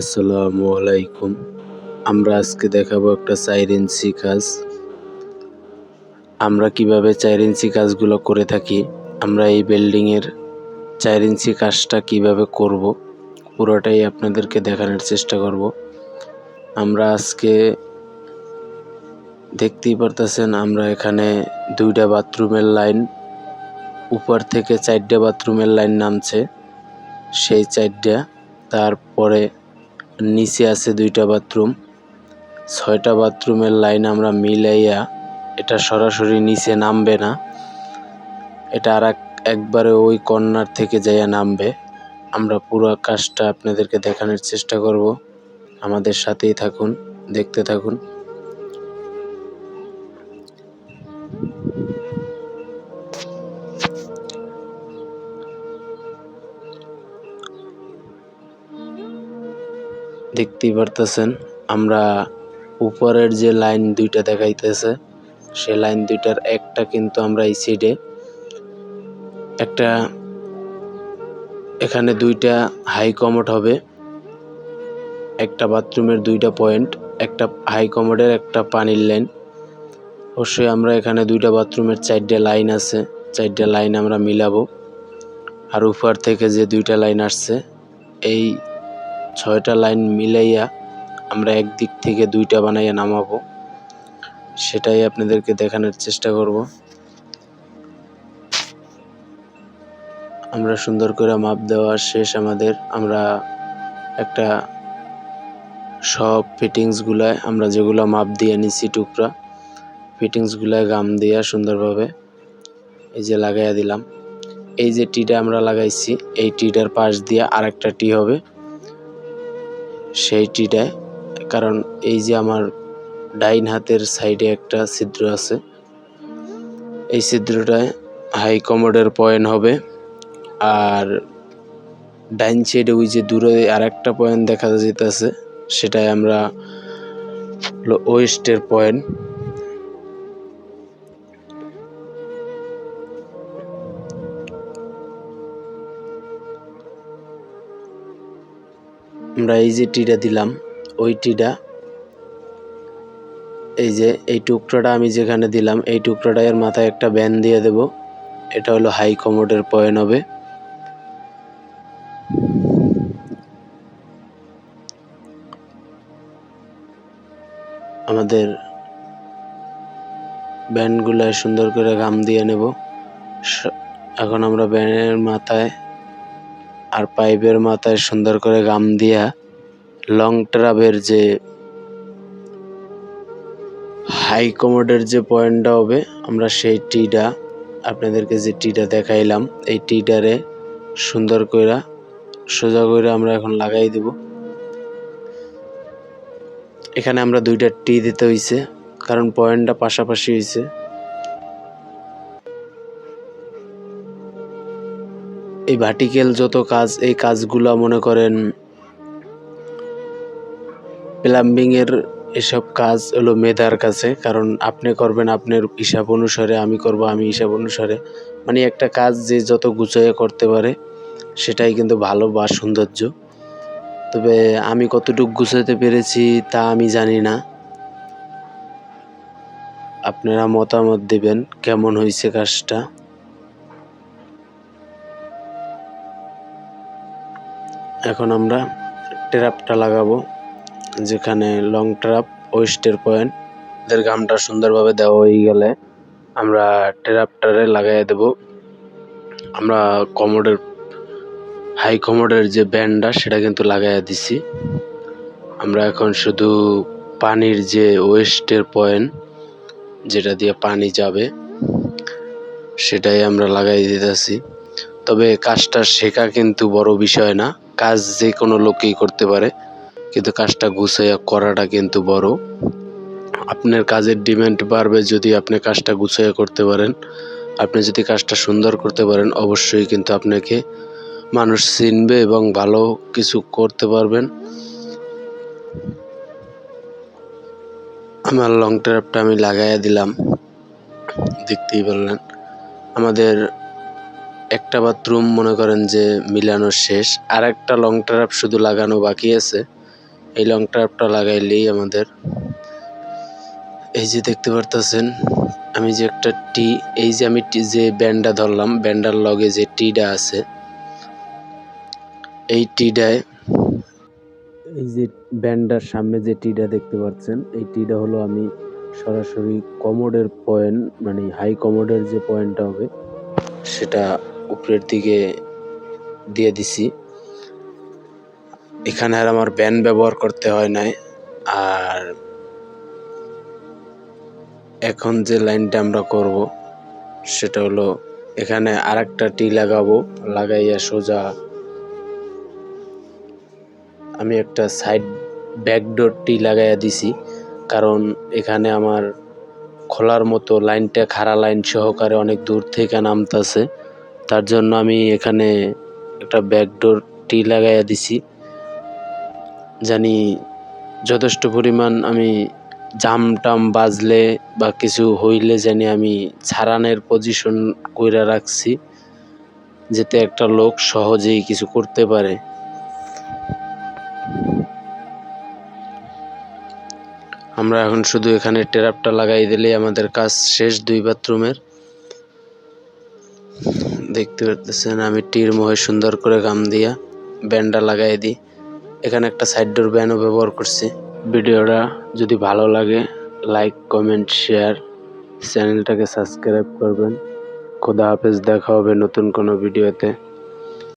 আসসালামু আলাইকুম। আমরা আজকে দেখাবো একটা চার ইঞ্চি কাজ। আমরা কীভাবে চার ইঞ্চি কাজগুলো করে থাকি, আমরা এই বিল্ডিংয়ের চার ইঞ্চি কাজটা কীভাবে করব, পুরোটাই আপনাদেরকে দেখানোর চেষ্টা করব। আমরা আজকে দেখতেই পারতেছেন, আমরা এখানে দুইটা বাথরুমের লাইন উপর থেকে চারটে বাথরুমের লাইন নামছে। সেই চারটা, তারপরে নিচে আছে দুইটা বাথরুম। ছয়টা বাথরুমের লাইন আমরা মিলাইয়া এটা সরাসরি নিচে নামবে না। এটা আর একবারে ওই কর্নার থেকে যাইয়া নামবে। আমরা পুরো কাজটা আপনাদেরকে দেখানোর চেষ্টা করব। আমাদের সাথেই থাকুন, দেখতে থাকুন। দেখতেই পারতেছেন, আমরা উপরের যে লাইন দুইটা দেখাইতেছে, সে লাইন দুইটার একটা কিন্তু আমরা এই সাইডে একটা এখানে দুইটা হাই কমোড হবে, একটা বাথরুমের দুইটা পয়েন্ট একটা হাই কমোডের একটা পানির লাইন অবশ্যই আমরা এখানে দুইটা বাথরুমের চারটে লাইন আছে, চারটে লাইন আমরা মিলাবো, আর উপর থেকে যে দুইটা লাইন আসছে, এই ছয়টা লাইন মিলাইয়া আমরা একদিক থেকে দুইটা বানাইয়া নামাবো। সেটাই আপনাদেরকে দেখানোর চেষ্টা করব। আমরা সুন্দর করে মাপ দেওয়া শেষ আমাদের। আমরা একটা সব ফিটিংসগুলায় আমরা যেগুলো মাপ দিয়ে নিছি টুকরা ফিটিংসগুলায় গাম দিয়া সুন্দরভাবে এই যে লাগাইয়া দিলাম। এই যে টিটা আমরা লাগাইছি, এই টিটার পাশ দিয়ে আরেকটা টি হবে। সেই টিটায় কারণ এই যে আমার ডাইন হাতের সাইডে একটা ছিদ্র আছে, এই ছিদ্রটায় হাই কমোডের পয়েন্ট হবে। আর ডাইন সাইডে ওই যে দূরে আর একটা পয়েন্ট দেখা যেতেছে, সেটাই আমরা ওয়েস্টের পয়েন্ট। আমরা এই যে টিটা দিলাম, ওই টিটা, এই যে এই টুকরোটা আমি যেখানে দিলাম, এই টুকরোটা এর মাথায় একটা ব্যান দিয়ে দেব। এটা হলো হাই কমোডের পয়েন্ট হবে। আমাদের ব্যান্ডগুলায় সুন্দর করে গাম দিয়ে নেব। এখন আমরা ব্যানের মাথায় আর পাইপের মাথায় সুন্দর করে গাম দিয়া লং ট্রাবের যে হাই কমোডের যে পয়েন্টটা হবে, আমরা সেই টিটা, আপনাদেরকে যে টিটা দেখাইলাম, এই টিটারে সুন্দর কইরা, সোজা কইরা আমরা এখন লাগাই দেব। এখানে আমরা দুইটা টি দিতে হইছে, কারণ পয়েন্টটা পাশাপাশি হইছে। এই ভার্টিক্যাল যত কাজ, এই কাজগুলো মনে করেন প্লাম্বিং এর এসব কাজ হলো মেধার কাছে। কারণ আপনি করবেন আপনার হিসাব অনুসারে, আমি করব, আমি হিসাব অনুসারে। মানে একটা কাজ যে যত গুছিয়ে করতে পারে, সেটাই কিন্তু ভালো বা সৌন্দর্য। তবে আমি কতটুকু গুছাতে পেরেছি তা আমি জানি না। আপনারা মতামত দিবেন, কেমন হয়েছে কাজটা? এখন আমরা ট্র্যাপটা লাগাবো, যেখানে লং ট্র্যাপ ওয়েস্টের পয়েন্ট এদের গামটা সুন্দরভাবে দেওয়া হয়ে গেলে আমরা ট্র্যাপটারে লাগাই দেব। আমরা কমোডের হাই কমোডের যে ব্যান্ডটা সেটা কিন্তু লাগাইয়া দিছি। আমরা এখন শুধু পানির যে ওয়েস্টের পয়েন্ট যেটা দিয়ে পানি যাবে, সেটাই আমরা লাগাই দিতেছি। তবে কাজটা শেখা কিন্তু বড় বিষয় না। কাজ যে কোনো লোকেই করতে পারে, কিন্তু কাজটা গুছাইয়া করাটা কিন্তু বড়। আপনার কাজের ডিমান্ড বাড়বে যদি আপনি কাজটা গুছাইয়া করতে পারেন। আপনি যদি কাজটা সুন্দর করতে পারেন, অবশ্যই কিন্তু আপনাকে মানুষ চিনবে এবং ভালো কিছু করতে পারবেন। আমার লং ট্র্যাপটা আমি লাগাইয়া দিলাম। দেখতেই পারলেন। আমাদের একটা বাথরুম, মনে করেন যে মিলানো শেষ। আর একটা লং ট্র্যাপ শুধু লাগানো বাকি আছে। এই লং ট্রাপটা লাগাইলেই আমাদের। এই যে দেখতে পারতেছেন, আমি যে একটা টি এই যে আমি যে ব্যান্ডটা ধরলাম, ব্যান্ডার লগে যে টিটা আছে, এই টিডায় এই যে ব্যান্ডার সামনে যে টিটা দেখতে পাচ্ছেন এই টিটা হলো আমি সরাসরি কমোডের পয়েন্ট মানে হাই কমোডের যে পয়েন্টটা হবে, সেটা উপরের দিকে দিয়ে দিছি। এখানে আর আমার ব্যান ব্যবহার করতে হয় নাই। আর এখন যে লাইনটা আমরা করব, সেটা হলো এখানে আর একটা টি লাগাবো, লাগাইয়া সোজা আমি একটা সাইড ব্যাকডোর টি লাগাইয়া দিছি। কারণ এখানে আমার খোলার মতো লাইনটা, খাড়া লাইন সহকারে অনেক দূর থেকে নামতাছে। তার জন্য আমি এখানে একটা ব্যাকডোর টি লাগাইয়া দিছি। জানি যথেষ্ট পরিমাণ আমি জাম টাম বাজলে বা কিছু হইলে জানি আমি ছাড়ানের পজিশন কইরা রাখছি, যাতে একটা লোক সহজেই কিছু করতে পারে। আমরা এখন শুধু এখানে টেরাপটা লাগাই দিলেই আমাদের কাজ শেষ দুই বাথরুমের দেখতে পারতেছেন, আমি টির মোহে সুন্দর করে গাম দিয়া ব্যান্ডটা লাগাই দিই। এখানে একটা সাইড ডোর ব্যানও ব্যবহার করছি। ভিডিওটা যদি ভালো লাগে লাইক কমেন্ট শেয়ার চ্যানেলটাকে সাবস্ক্রাইব করবেন। খোদা হাফেজ, দেখা হবে নতুন কোনো ভিডিওতে।